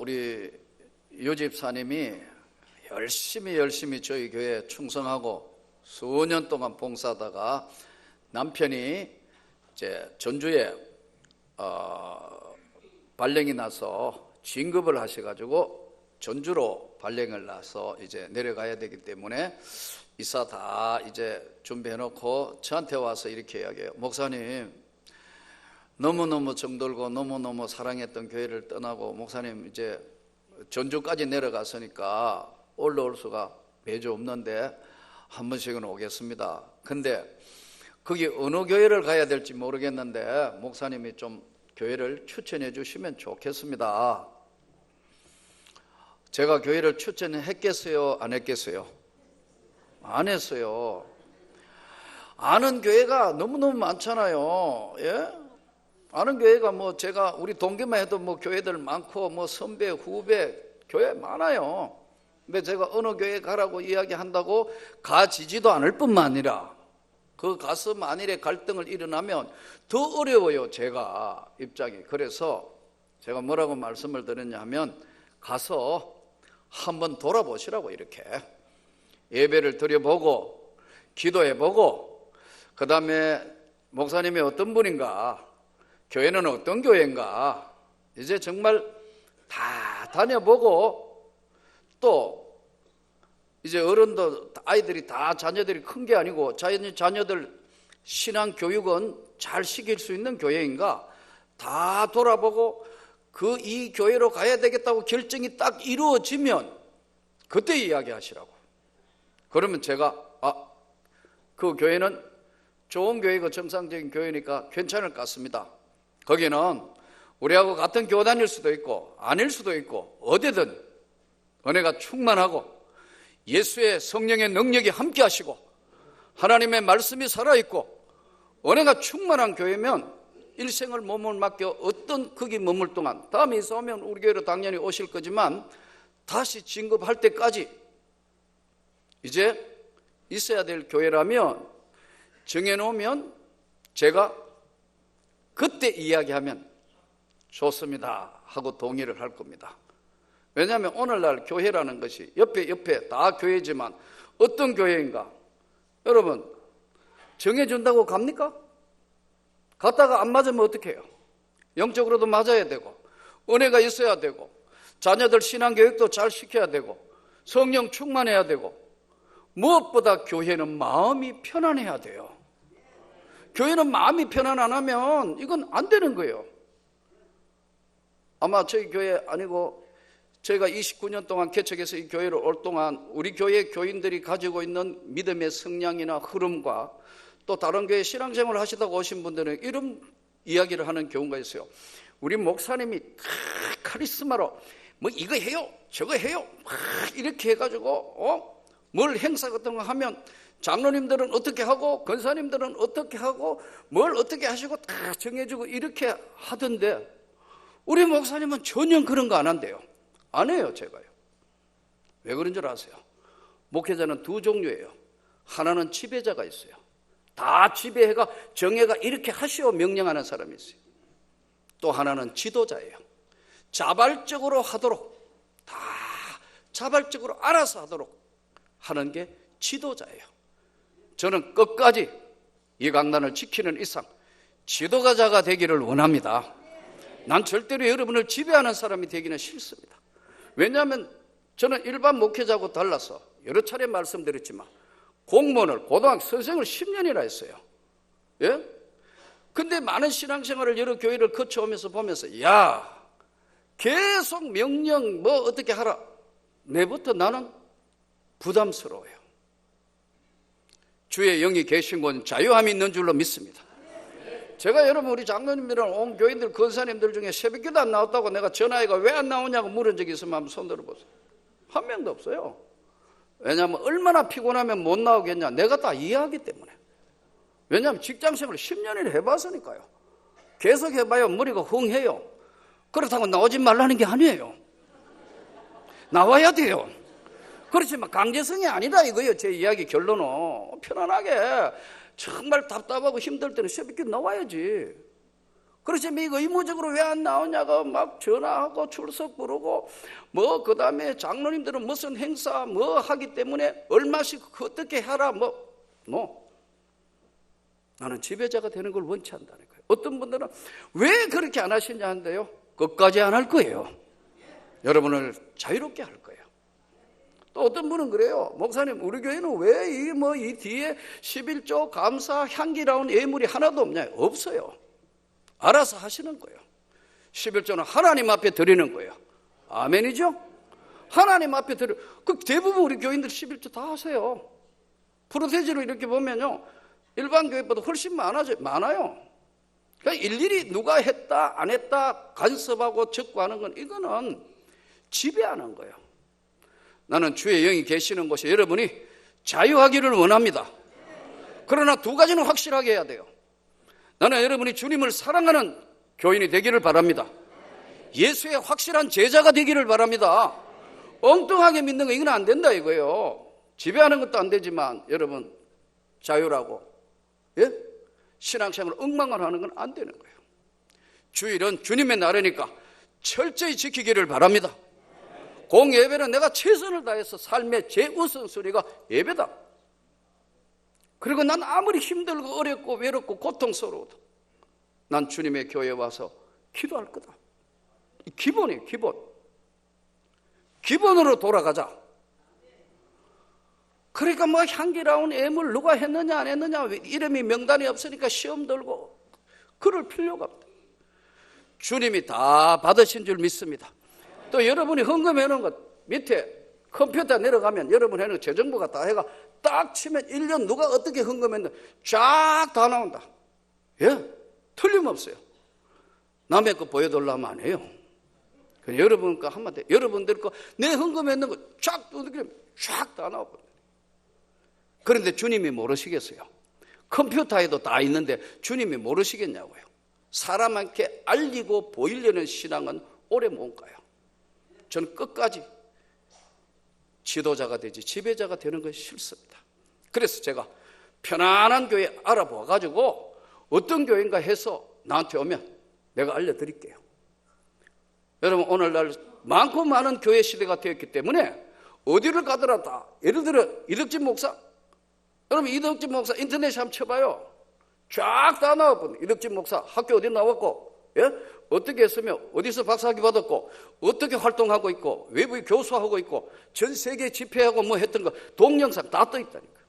우리 요집사님이 열심히 열심히 저희 교회에 충성하고 수년 동안 봉사하다가 남편이 이제 전주에 어, 발령이 나서 진급을 하셔가지고 전주로 발령을 나서 이제 내려가야 되기 때문에 이사 다 이제 준비해놓고 저한테 와서 이렇게 이야기해요. 목사님 너무너무 정들고 너무너무 사랑했던 교회를 떠나고 목사님 이제 전주까지 내려갔으니까 올라올 수가 매주 없는데 한 번씩은 오겠습니다. 근데 거기 어느 교회를 가야 될지 모르겠는데 목사님이 좀 교회를 추천해 주시면 좋겠습니다. 제가 교회를 추천했겠어요? 안 했겠어요? 안 했어요. 아는 교회가 너무너무 많잖아요. 예? 아는 교회가 뭐 제가 우리 동기만 해도 뭐 교회들 많고 뭐 선배, 후배 교회 많아요. 근데 제가 어느 교회 가라고 이야기한다고 가지지도 않을 뿐만 아니라 그 가서 만일에 갈등을 일어나면 더 어려워요. 제가 입장이. 그래서 제가 뭐라고 말씀을 드렸냐면 가서 한번 돌아보시라고 이렇게 예배를 드려보고 기도해보고 그 다음에 목사님이 어떤 분인가 교회는 어떤 교회인가 이제 정말 다 다녀보고 또 이제 어른도 아이들이 다 자녀들이 큰 게 아니고 자녀, 자녀들 신앙 교육은 잘 시킬 수 있는 교회인가 다 돌아보고 그 이 교회로 가야 되겠다고 결정이 딱 이루어지면 그때 이야기하시라고. 그러면 제가 아 그 교회는 좋은 교회고 정상적인 교회니까 괜찮을 것 같습니다. 거기는 우리하고 같은 교단일 수도 있고 아닐 수도 있고 어디든 은혜가 충만하고 예수의 성령의 능력이 함께 하시고 하나님의 말씀이 살아있고 은혜가 충만한 교회면 일생을 몸을 맡겨 어떤 거기 머물 동안 다음에 이사 오면 우리 교회로 당연히 오실 거지만 다시 진급할 때까지 이제 있어야 될 교회라면 정해놓으면 제가 그때 이야기하면 좋습니다 하고 동의를 할 겁니다. 왜냐하면 오늘날 교회라는 것이 옆에 옆에 다 교회지만 어떤 교회인가? 여러분 정해준다고 갑니까? 갔다가 안 맞으면 어떻게 해요? 영적으로도 맞아야 되고 은혜가 있어야 되고 자녀들 신앙교육도 잘 시켜야 되고 성령 충만해야 되고 무엇보다 교회는 마음이 편안해야 돼요. 교회는 마음이 편안 안 하면 이건 안 되는 거예요. 아마 저희 교회 아니고 저희가 29년 동안 개척해서 이 교회를 올 동안 우리 교회 교인들이 가지고 있는 믿음의 성량이나 흐름과 또 다른 교회 신앙생활을 하시다가 오신 분들은 이런 이야기를 하는 경우가 있어요. 우리 목사님이 카리스마로 뭐 이거 해요, 저거 해요, 이렇게 해가지고 어? 뭘 행사 같은 거 하면 장로님들은 어떻게 하고 권사님들은 어떻게 하고 뭘 어떻게 하시고 다 정해주고 이렇게 하던데 우리 목사님은 전혀 그런 거 안 한대요. 안 해요, 제가요. 왜 그런 줄 아세요? 목회자는 두 종류예요. 하나는 지배자가 있어요. 다 지배해가 정예가 이렇게 하시오 명령하는 사람이 있어요. 또 하나는 지도자예요. 자발적으로 하도록 다 자발적으로 알아서 하도록 하는 게 지도자예요. 저는 끝까지 이 강단을 지키는 이상 지도자가 되기를 원합니다. 난 절대로 여러분을 지배하는 사람이 되기는 싫습니다. 왜냐하면 저는 일반 목회자하고 달라서 여러 차례 말씀드렸지만 공무원을 고등학교 선생을 10년이나 했어요. 예? 근데 많은 신앙생활을 여러 교회를 거쳐오면서 보면서 야 계속 명령 뭐 어떻게 하라 내부터 나는 부담스러워요. 주의 영이 계신 곳 자유함이 있는 줄로 믿습니다. 제가 여러분 우리 장로님들은 온 교인들 권사님들 중에 새벽기도 안 나왔다고 내가 전화해가 왜 안 나오냐고 물은 적이 있으면 한번 손 들어보세요. 한 명도 없어요. 왜냐하면 얼마나 피곤하면 못 나오겠냐. 내가 다 이해하기 때문에. 왜냐하면 직장생활을 10년을 해봤으니까요. 계속 해봐야 머리가 흥해요. 그렇다고 나오지 말라는 게 아니에요. 나와야 돼요. 그렇지만 강제성이 아니다 이거예요. 제 이야기 결론은. 편안하게 정말 답답하고 힘들 때는 새벽에 나와야지. 그렇지만 이거 의무적으로 왜 안 나오냐고 막 전화하고 출석 부르고 뭐 그 다음에 장로님들은 무슨 행사 뭐 하기 때문에 얼마씩 어떻게 하라 뭐 no. 나는 지배자가 되는 걸 원치 않다는 거예요. 어떤 분들은 왜 그렇게 안 하시냐 한데요. 끝까지 안 할 거예요. 여러분을 자유롭게 할 거예요. 또 어떤 분은 그래요. 목사님, 우리 교회는 왜 이 뭐 이 뒤에 11조 감사 향기라운 예물이 하나도 없냐? 없어요. 알아서 하시는 거예요. 11조는 하나님 앞에 드리는 거예요. 아멘이죠? 하나님 앞에 드려. 그 대부분 우리 교인들 11조 다 하세요. 프로테지로 이렇게 보면요. 일반 교회보다 훨씬 많아져, 많아요. 그러니까 일일이 누가 했다, 안 했다, 간섭하고 적고 하는 건 이거는 지배하는 거예요. 나는 주의 영이 계시는 곳에 여러분이 자유하기를 원합니다. 그러나 두 가지는 확실하게 해야 돼요. 나는 여러분이 주님을 사랑하는 교인이 되기를 바랍니다. 예수의 확실한 제자가 되기를 바랍니다. 엉뚱하게 믿는 거 이건 안 된다 이거예요. 지배하는 것도 안 되지만 여러분 자유라고 예? 신앙생활 엉망을 하는 건 안 되는 거예요. 주일은 주님의 날이니까 철저히 지키기를 바랍니다. 공예배는 내가 최선을 다해서 삶의 제우선순위가 예배다. 그리고 난 아무리 힘들고 어렵고 외롭고 고통스러워도 난 주님의 교회에 와서 기도할 거다. 기본이에요, 기본. 기본으로 돌아가자. 그러니까 뭐 향기로운 애물 누가 했느냐 안 했느냐 이름이 명단이 없으니까 시험 들고 그럴 필요가 없다. 주님이 다 받으신 줄 믿습니다. 또 여러분이 헌금해 놓은 것 밑에 컴퓨터 내려가면 여러분 해놓은 재정부가 다 해가 딱 치면 1년 누가 어떻게 헌금했는데 쫙다 나온다. 예? 틀림없어요. 남의 거 보여달라면 안 해요. 여러분 거 한마디, 여러분들 거 내 헌금했는 거 쫙 두드리면 쫙 다 나오거든요. 그런데 주님이 모르시겠어요. 컴퓨터에도 다 있는데 주님이 모르시겠냐고요. 사람한테 알리고 보이려는 신앙은 오래 못 가요. 저는 끝까지 지도자가 되지 지배자가 되는 것이 싫습니다. 그래서 제가 편안한 교회 알아봐 가지고 어떤 교회인가 해서 나한테 오면 내가 알려드릴게요. 여러분 오늘날 많고 많은 교회 시대가 되었기 때문에 어디를 가더라도 예를 들어 이덕진 목사 여러분 이덕진 목사 인터넷에 한번 쳐봐요. 쫙 다 나왔거든요. 이덕진 목사 학교 어디 나왔고 예? 어떻게 했으며 어디서 박사학위 받았고 어떻게 활동하고 있고 외부에 교수하고 있고 전 세계 집회하고 뭐 했던 거 동영상 다 떠 있다니까.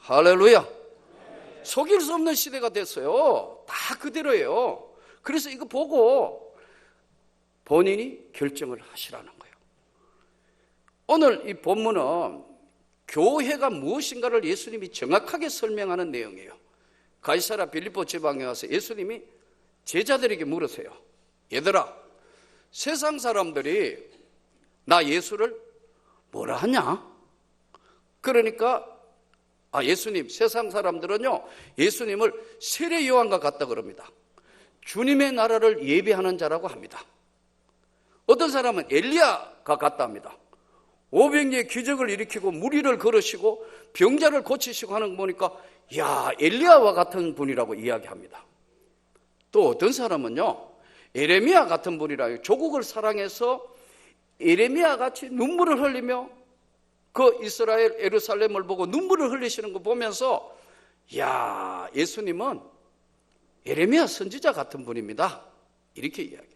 할렐루야. 속일 수 없는 시대가 됐어요. 다 그대로예요. 그래서 이거 보고 본인이 결정을 하시라는 거예요. 오늘 이 본문은 교회가 무엇인가를 예수님이 정확하게 설명하는 내용이에요. 가이사라 빌리포 지방에 와서 예수님이 제자들에게 물으세요. 얘들아, 세상 사람들이 나 예수를 뭐라 하냐? 그러니까 아 예수님 세상 사람들은요 예수님을 세례 요한과 같다 그럽니다. 주님의 나라를 예비하는 자라고 합니다. 어떤 사람은 엘리야가 같다 합니다. 500리의 기적을 일으키고 무리를 걸으시고 병자를 고치시고 하는 거 보니까 야 엘리야와 같은 분이라고 이야기합니다. 또 어떤 사람은요, 에레미야 같은 분이라 조국을 사랑해서 에레미야 같이 눈물을 흘리며 그 이스라엘 에루살렘을 보고 눈물을 흘리시는 거 보면서 야 예수님은 에레미야 선지자 같은 분입니다. 이렇게 이야기.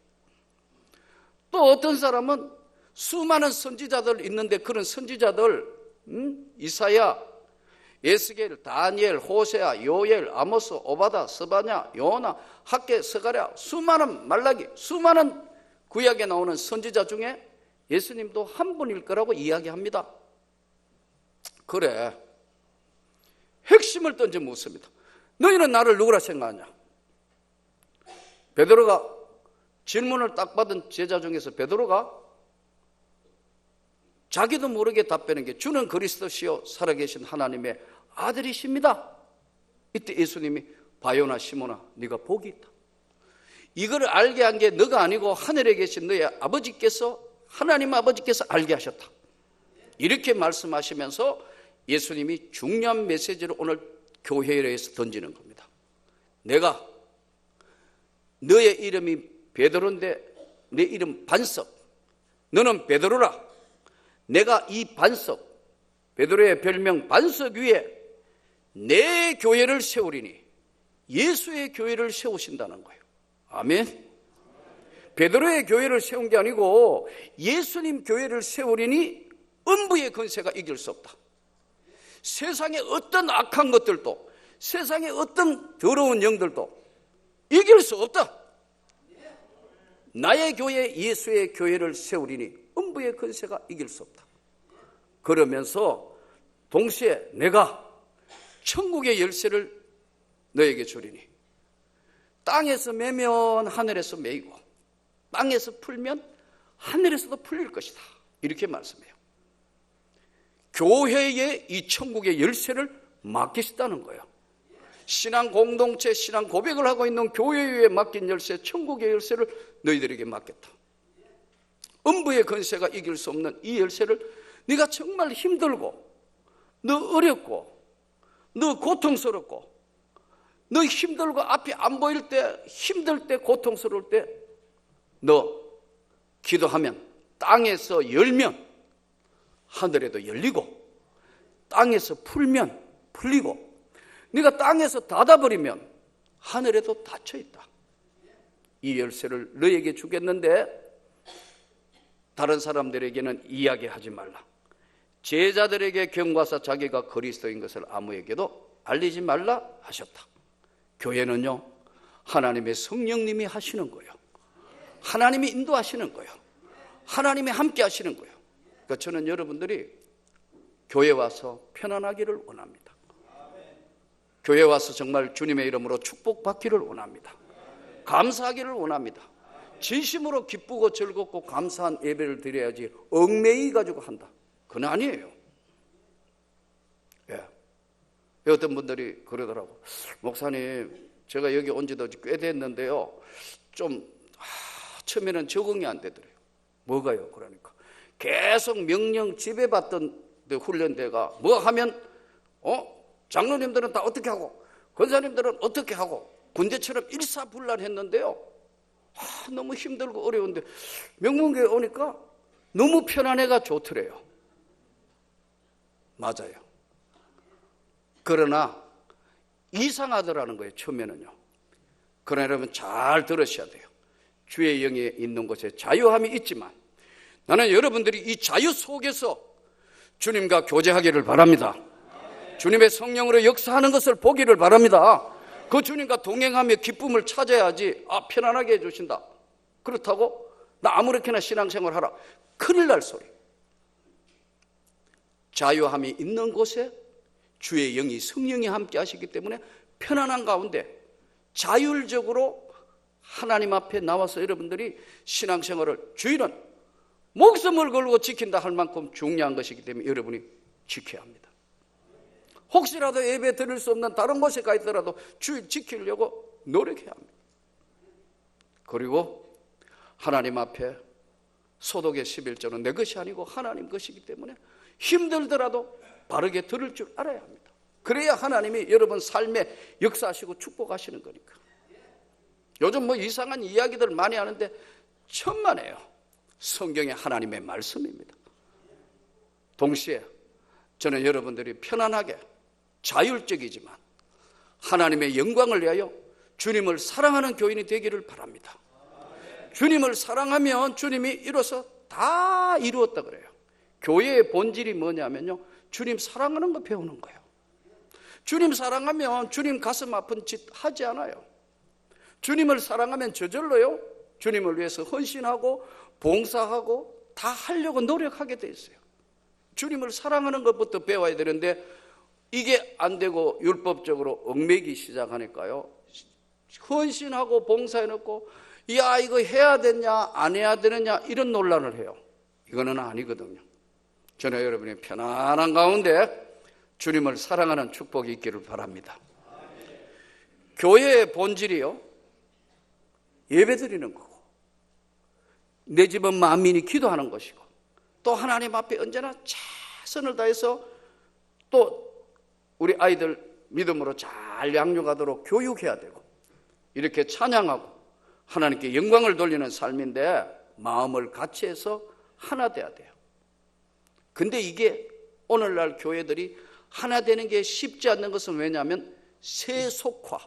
또 어떤 사람은 수많은 선지자들 있는데 그런 선지자들 음? 이사야, 예스겔, 다니엘, 호세아, 요엘, 아모스, 오바다, 스바냐, 요나, 학계, 스가랴 수많은 말라기 수많은 구약에 나오는 선지자 중에 예수님도 한 분일 거라고 이야기합니다. 그래. 핵심을 던져 묻습니다. 너희는 나를 누구라 생각하냐? 베드로가 질문을 딱 받은 제자 중에서 베드로가 자기도 모르게 답변한 게 주는 그리스도시요 살아계신 하나님의 아들이십니다. 이때 예수님이 바요나 시모나 네가 복이 있다. 이걸 알게 한 게 너가 아니고 하늘에 계신 너의 아버지께서 하나님 아버지께서 알게 하셨다. 이렇게 말씀하시면서 예수님이 중요한 메시지를 오늘 교회에 대해서 던지는 겁니다. 내가 너의 이름이 베드로인데 내 이름 반석. 너는 베드로라. 내가 이 반석, 베드로의 별명 반석 위에 내 교회를 세우리니 예수의 교회를 세우신다는 거예요. 아멘. 베드로의 교회를 세운 게 아니고 예수님 교회를 세우리니 음부의 건세가 이길 수 없다. 세상의 어떤 악한 것들도 세상의 어떤 더러운 영들도 이길 수 없다. 나의 교회 예수의 교회를 세우리니 음부의 건세가 이길 수 없다. 그러면서 동시에 내가 천국의 열쇠를 너에게 주리니 땅에서 매면 하늘에서 매이고 땅에서 풀면 하늘에서도 풀릴 것이다. 이렇게 말씀해요. 교회에 이 천국의 열쇠를 맡기시다는 거예요. 신앙 공동체, 신앙 고백을 하고 있는 교회에 맡긴 열쇠, 천국의 열쇠를 너희들에게 맡겼다. 음부의 건세가 이길 수 없는 이 열쇠를 네가 정말 힘들고, 너 어렵고, 너 고통스럽고, 너 힘들고 앞이 안 보일 때, 힘들 때, 고통스러울 때, 너 기도하면 땅에서 열면 하늘에도 열리고, 땅에서 풀면 풀리고, 네가 땅에서 닫아버리면 하늘에도 닫혀 있다. 이 열쇠를 너에게 주겠는데 다른 사람들에게는 이야기하지 말라. 제자들에게 경과사 자기가 그리스도인 것을 아무에게도 알리지 말라 하셨다. 교회는요, 하나님의 성령님이 하시는 거예요. 하나님이 인도하시는 거예요. 하나님이 함께 하시는 거예요. 그러니까 저는 여러분들이 교회 와서 편안하기를 원합니다. 교회 와서 정말 주님의 이름으로 축복받기를 원합니다. 감사하기를 원합니다. 진심으로 기쁘고 즐겁고 감사한 예배를 드려야지 얽매이 가지고 한다. 그건 아니에요. 예. 어떤 분들이 그러더라고. 목사님, 제가 여기 온 지도 꽤 됐는데요. 좀, 아, 처음에는 적응이 안 되더래요. 뭐가요? 그러니까. 계속 명령 지배받던 훈련대가 뭐 하면, 어? 장로님들은 다 어떻게 하고, 권사님들은 어떻게 하고, 군대처럼 일사불란했는데요. 아, 너무 힘들고 어려운데 명문교회 오니까 너무 편안해가 좋더래요. 맞아요. 그러나 이상하더라는 거예요. 처음에는요. 그러나 여러분 잘 들으셔야 돼요. 주의 영에 있는 곳에 자유함이 있지만 나는 여러분들이 이 자유 속에서 주님과 교제하기를 바랍니다. 주님의 성령으로 역사하는 것을 보기를 바랍니다. 그 주님과 동행하며 기쁨을 찾아야지 아 편안하게 해주신다 그렇다고 나 아무렇게나 신앙생활 하라 큰일 날 소리 자유함이 있는 곳에 주의 영이 성령이 함께 하시기 때문에 편안한 가운데 자율적으로 하나님 앞에 나와서 여러분들이 신앙생활을 주일은 목숨을 걸고 지킨다 할 만큼 중요한 것이기 때문에 여러분이 지켜야 합니다. 혹시라도 예배 드릴 수 없는 다른 곳에 가 있더라도 주일 지키려고 노력해야 합니다. 그리고 하나님 앞에 소독의 11조는 내 것이 아니고 하나님 것이기 때문에 힘들더라도 바르게 들을 줄 알아야 합니다. 그래야 하나님이 여러분 삶에 역사하시고 축복하시는 거니까. 요즘 뭐 이상한 이야기들 많이 하는데 천만에요. 성경의 하나님의 말씀입니다. 동시에 저는 여러분들이 편안하게 자율적이지만 하나님의 영광을 위하여 주님을 사랑하는 교인이 되기를 바랍니다. 주님을 사랑하면 주님이 이뤄서 다 이루었다 그래요. 교회의 본질이 뭐냐면요. 주님 사랑하는 거 배우는 거예요. 주님 사랑하면 주님 가슴 아픈 짓 하지 않아요. 주님을 사랑하면 저절로요. 주님을 위해서 헌신하고 봉사하고 다 하려고 노력하게 돼 있어요. 주님을 사랑하는 것부터 배워야 되는데 이게 안 되고 율법적으로 얽매기 시작하니까요. 헌신하고 봉사해놓고 야 이거 해야 되냐 안 해야 되느냐 이런 논란을 해요. 이거는 아니거든요. 저는 여러분이 편안한 가운데 주님을 사랑하는 축복이 있기를 바랍니다. 교회의 본질이요. 예배 드리는 거고 내 집은 만민이 기도하는 것이고 또 하나님 앞에 언제나 최선을 다해서 또 우리 아이들 믿음으로 잘 양육하도록 교육해야 되고 이렇게 찬양하고 하나님께 영광을 돌리는 삶인데 마음을 같이 해서 하나 돼야 돼요. 근데 이게 오늘날 교회들이 하나 되는 게 쉽지 않는 것은 왜냐하면 세속화,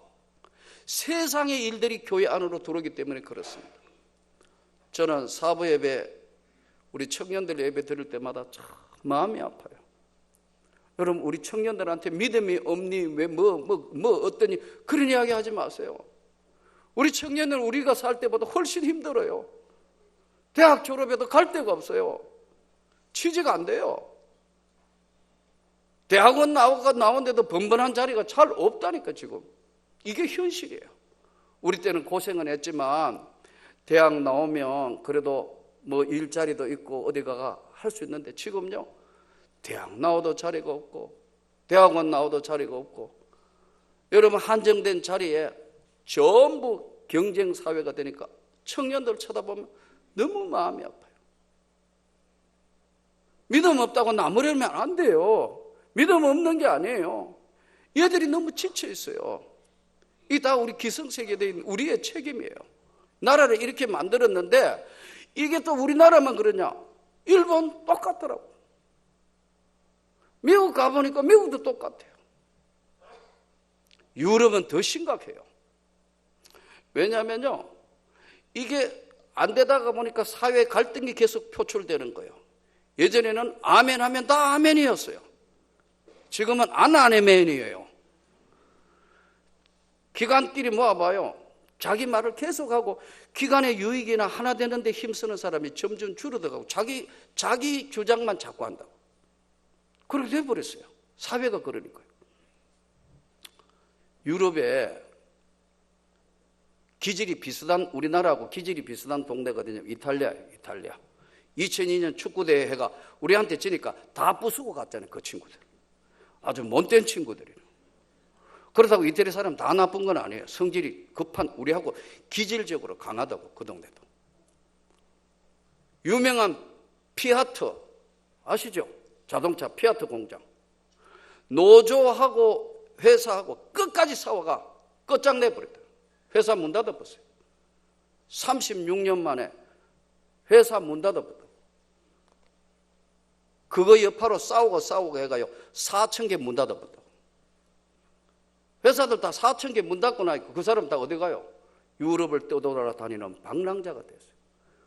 세상의 일들이 교회 안으로 들어오기 때문에 그렇습니다. 저는 사부 예배, 우리 청년들 예배 들을 때마다 참 마음이 아파요. 여러분, 우리 청년들한테 믿음이 없니, 왜, 뭐, 뭐, 뭐, 어떠니, 그런 이야기 하지 마세요. 우리 청년들 우리가 살 때보다 훨씬 힘들어요. 대학 졸업해도 갈 데가 없어요. 취직가 안 돼요. 대학원 나오가 나오는데도 번번한 자리가 잘 없다니까 지금. 이게 현실이에요. 우리 때는 고생은 했지만 대학 나오면 그래도 뭐 일자리도 있고 어디가가 할 수 있는데 지금요. 대학 나오도 자리가 없고 대학원 나오도 자리가 없고 여러분 한정된 자리에 전부 경쟁 사회가 되니까 청년들 쳐다보면 너무 마음이 아파요. 믿음 없다고 나무려면 안 돼요. 믿음 없는 게 아니에요. 얘들이 너무 지쳐 있어요. 이 다 우리 기성세계에 우리의 책임이에요. 나라를 이렇게 만들었는데 이게 또 우리나라만 그러냐? 일본 똑같더라고. 미국 가보니까 미국도 똑같아요. 유럽은 더 심각해요. 왜냐면요. 이게 안 되다가 보니까 사회 갈등이 계속 표출되는 거예요. 예전에는 아멘 하면 다 아멘이었어요. 지금은 안 아멘이에요. 기관끼리 모아봐요. 자기 말을 계속하고 기관의 유익이나 하나 되는데 힘쓰는 사람이 점점 줄어들고 자기 자기 주장만 자꾸 한다고. 그렇게 돼버렸어요. 사회가 그러니까요. 유럽에 기질이 비슷한 우리나라하고 기질이 비슷한 동네가 어디냐 이탈리아예요. 이탈리아. 2002년 축구대회 해가 우리한테 지니까 다 부수고 갔잖아요. 그 친구들. 아주 못된 친구들이에요. 그렇다고 이태리 사람 다 나쁜 건 아니에요. 성질이 급한 우리하고 기질적으로 강하다고 그 동네도. 유명한 피아트 아시죠? 자동차 피아트 공장. 노조하고 회사하고 끝까지 싸워가 끝장내버렸다. 회사 문 닫아버렸어요. 36년 만에 회사 문 닫아버렸다. 그거 여파로 싸우고 싸우고 해가요. 4천 개 문 닫아버렸다. 회사들 다 4천 개 문 닫고 나니까 그 사람 다 어디 가요? 유럽을 떠돌아 다니는 방랑자가 됐어요.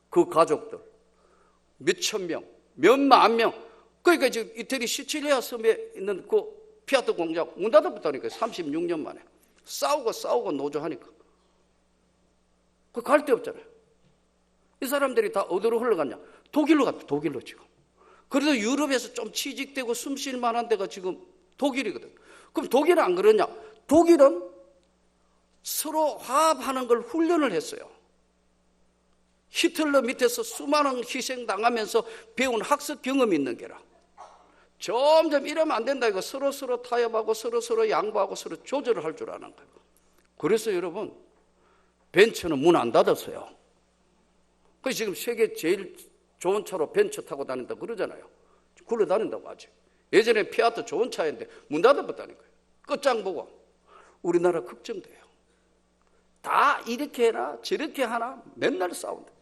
그 가족들 몇천 명, 몇만 명. 그러니까 지금 이태리 시칠리아 섬에 있는 그 피아트 공장 문 닫아버렸다니까 36년 만에 싸우고 싸우고 노조하니까 그 갈 데 없잖아요. 이 사람들이 다 어디로 흘러갔냐? 독일로 갑니다. 독일로 지금. 그래도 유럽에서 좀 취직되고 숨 쉴 만한 데가 지금 독일이거든. 그럼 독일은 안 그러냐? 독일은 서로 화합하는 걸 훈련을 했어요. 히틀러 밑에서 수많은 희생 당하면서 배운 학습 경험이 있는 게라. 점점 이러면 안 된다. 이거 서로 서로 타협하고 서로 서로 양보하고 서로 조절을 할 줄 아는 거예요. 그래서 여러분, 벤츠는 문 안 닫았어요. 그 지금 세계 제일 좋은 차로 벤츠 타고 다닌다 그러잖아요. 굴러 다닌다고 하지. 예전에 피아트 좋은 차인데 문 거예요. 끝장 보고 우리나라 걱정돼요. 다 이렇게 해나 저렇게 하나 맨날 싸운다.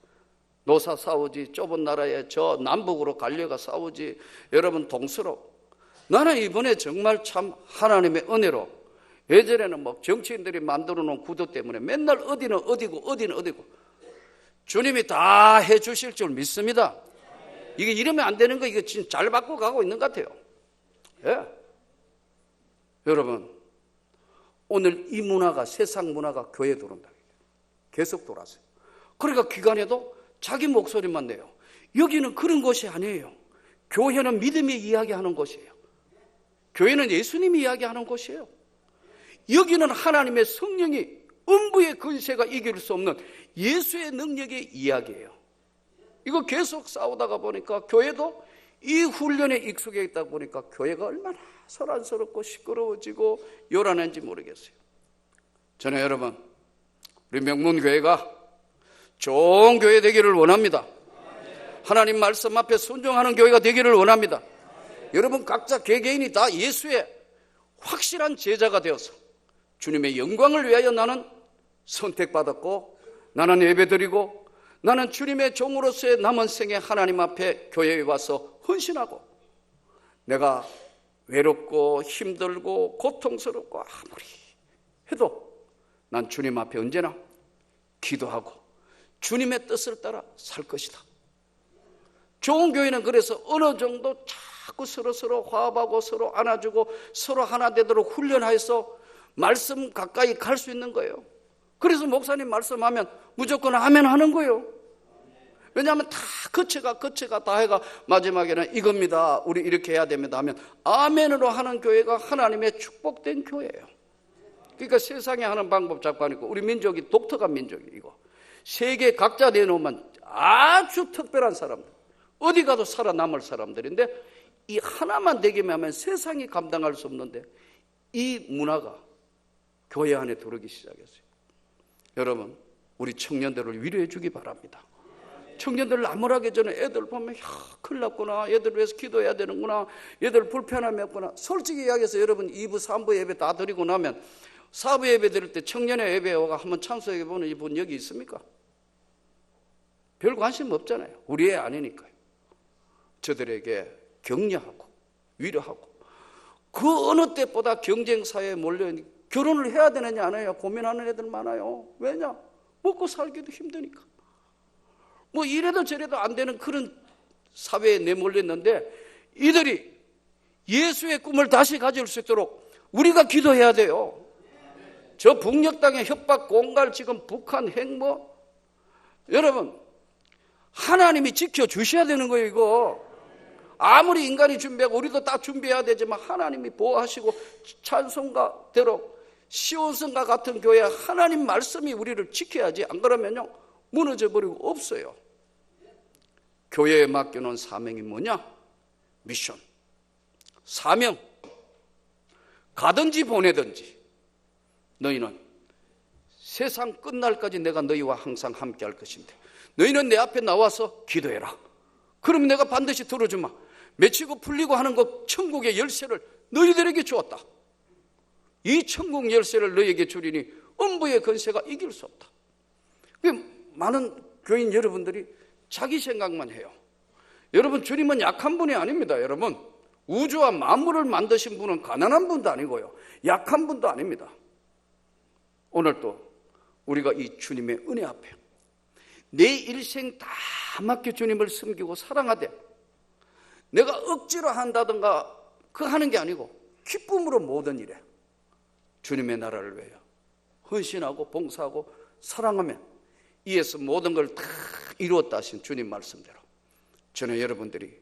노사 싸우지 좁은 나라에 저 남북으로 갈려가 싸우지 여러분 동서로 나는 이번에 정말 참 하나님의 은혜로 예전에는 뭐 정치인들이 만들어 놓은 구도 때문에 맨날 어디는 어디고 어디는 어디고 주님이 다 해 주실 줄 믿습니다. 이게 이러면 안 되는 거 이거 지금 잘 받고 가고 있는 것 같아요. 예. 여러분 오늘 이 문화가 세상 문화가 교회에 들어온다. 계속 돌아서요. 그러니까 기관에도 자기 목소리만 내요. 여기는 그런 곳이 아니에요. 교회는 믿음이 이야기하는 곳이에요. 교회는 예수님이 이야기하는 곳이에요. 여기는 하나님의 성령이 음부의 근세가 이길 수 없는 예수의 능력의 이야기예요. 이거 계속 싸우다가 보니까 교회도 이 훈련에 익숙해 있다 보니까 교회가 얼마나 소란스럽고 시끄러워지고 요란한지 모르겠어요. 저는 여러분, 우리 명문교회가 좋은 교회 되기를 원합니다. 하나님 말씀 앞에 순종하는 교회가 되기를 원합니다. 여러분 각자 개개인이 다 예수의 확실한 제자가 되어서 주님의 영광을 위하여 나는 선택받았고 나는 예배드리고 나는 주님의 종으로서의 남은 생에 하나님 앞에 교회에 와서 헌신하고 내가 외롭고 힘들고 고통스럽고 아무리 해도 난 주님 앞에 언제나 기도하고 주님의 뜻을 따라 살 것이다. 좋은 교회는 그래서 어느 정도 자꾸 서로 서로 화합하고 서로 안아주고 서로 하나 되도록 훈련해서 말씀 가까이 갈 수 있는 거예요. 그래서 목사님 말씀하면 무조건 아멘 하는 거예요. 왜냐하면 다 거쳐가 거쳐가 다 해가 마지막에는 이겁니다. 우리 이렇게 해야 됩니다 하면 아멘으로 하는 교회가 하나님의 축복된 교회예요. 그러니까 세상에 하는 방법 자꾸 하니까 우리 민족이 독특한 민족이고 세계 각자 내놓으면 아주 특별한 사람들 어디 가도 살아남을 사람들인데 이 하나만 되기만 하면 세상이 감당할 수 없는데 이 문화가 교회 안에 들어오기 시작했어요. 여러분, 우리 청년들을 위로해 주기 바랍니다. 청년들 나무라기 전에 애들 보면 야, 큰일 났구나. 애들 위해서 기도해야 되는구나. 애들 불편함이 없구나. 솔직히 이야기해서 여러분 2부, 3부 예배 다 드리고 나면 4부 예배 드릴 때 청년의 예배가 한번 참석해 보는 이분 여기 있습니까? 별 관심 없잖아요. 우리 애 아니니까요. 저들에게 격려하고 위로하고 그 어느 때보다 경쟁 사회에 몰려 있는 결혼을 해야 되느냐 안 해요. 고민하는 애들 많아요. 왜냐? 먹고 살기도 힘드니까. 뭐 이래도 저래도 안 되는 그런 사회에 내몰려 있는데 이들이 예수의 꿈을 다시 가질 수 있도록 우리가 기도해야 돼요. 저 북녘 땅의 협박 공갈 지금 북한 핵뭐 여러분 하나님이 지켜 주셔야 되는 거예요, 이거. 아무리 인간이 준비하고 우리도 다 준비해야 되지만 하나님이 보호하시고 찬송가대로 시온성과 같은 교회 하나님 말씀이 우리를 지켜야지 안 그러면요 무너져 버리고 없어요. 교회에 맡겨놓은 사명이 뭐냐? 미션. 사명. 가든지 보내든지 너희는 세상 끝날까지 내가 너희와 항상 함께 할 것인데 너희는 내 앞에 나와서 기도해라. 그럼 내가 반드시 들어주마. 맺히고 풀리고 하는 것 천국의 열쇠를 너희들에게 주었다. 이 천국 열쇠를 너희에게 주리니 음부의 건세가 이길 수 없다. 많은 교인 여러분들이 자기 생각만 해요. 여러분 주님은 약한 분이 아닙니다. 여러분 우주와 만물을 만드신 분은 가난한 분도 아니고요. 약한 분도 아닙니다. 오늘도 우리가 이 주님의 은혜 앞에 내 일생 다 맡겨 주님을 섬기고 사랑하되 내가 억지로 한다든가 그 하는 게 아니고 기쁨으로 모든 일에 주님의 나라를 위하여 헌신하고 봉사하고 사랑하며 이에서 모든 걸 다 이루었다 하신 주님 말씀대로 저는 여러분들이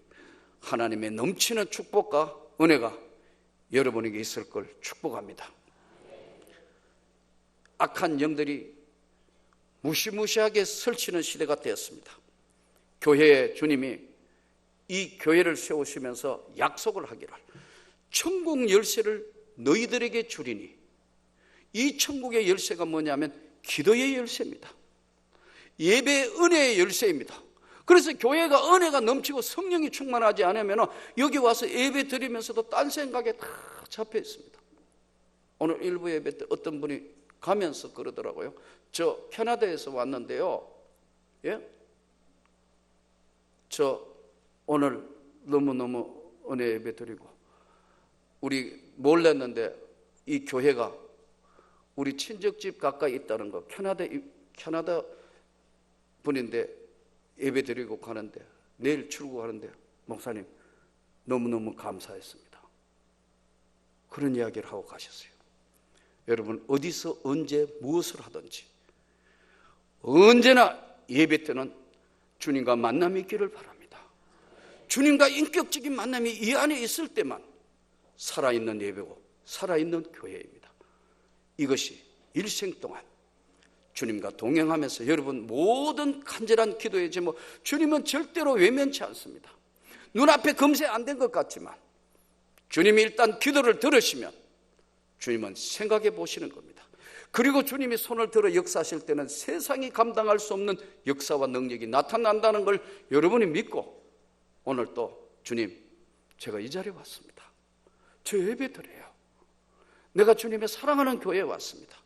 하나님의 넘치는 축복과 은혜가 여러분에게 있을 걸 축복합니다. 악한 영들이 무시무시하게 설치는 시대가 되었습니다. 교회에 주님이 이 교회를 세우시면서 약속을 하기를 천국 열쇠를 너희들에게 주리니 이 천국의 열쇠가 뭐냐면 기도의 열쇠입니다. 예배 은혜의 열쇠입니다. 그래서 교회가 은혜가 넘치고 성령이 충만하지 않으면 여기 와서 예배 드리면서도 딴 생각에 다 잡혀 있습니다. 오늘 일부 예배 때 어떤 분이 가면서 그러더라고요. 저 캐나다에서 왔는데요. 예? 저 오늘 너무너무 은혜 예배 드리고 우리 몰랐는데 이 교회가 우리 친척집 가까이 있다는 거 캐나다 캐나다 분인데 예배 드리고 가는데 내일 출국하는데 목사님 너무너무 감사했습니다. 그런 이야기를 하고 가셨어요. 여러분 어디서 언제 무엇을 하든지 언제나 예배 때는 주님과 만남이 있기를 바랍니다. 주님과 인격적인 만남이 이 안에 있을 때만 살아있는 예배고 살아있는 교회입니다. 이것이 일생 동안 주님과 동행하면서 여러분 모든 간절한 기도의 제목 주님은 절대로 외면치 않습니다. 눈앞에 검색 안된 것 같지만 주님이 일단 기도를 들으시면 주님은 생각해 보시는 겁니다. 그리고 주님이 손을 들어 역사하실 때는 세상이 감당할 수 없는 역사와 능력이 나타난다는 걸 여러분이 믿고 오늘 또 주님 제가 이 자리에 왔습니다. 저 예배 드려요. 내가 주님의 사랑하는 교회에 왔습니다.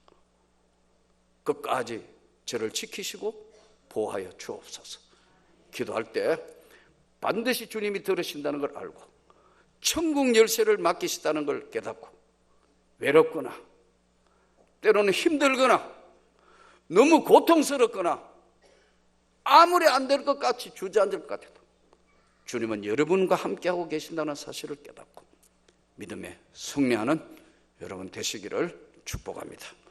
끝까지 저를 지키시고 보호하여 주옵소서. 기도할 때 반드시 주님이 들으신다는 걸 알고 천국 열쇠를 맡기시다는 걸 깨닫고 외롭거나 때로는 힘들거나 너무 고통스럽거나 아무리 안 될 것 같이 주저앉을 것 같아도 주님은 여러분과 함께하고 계신다는 사실을 깨닫고 믿음에 승리하는 여러분 되시기를 축복합니다.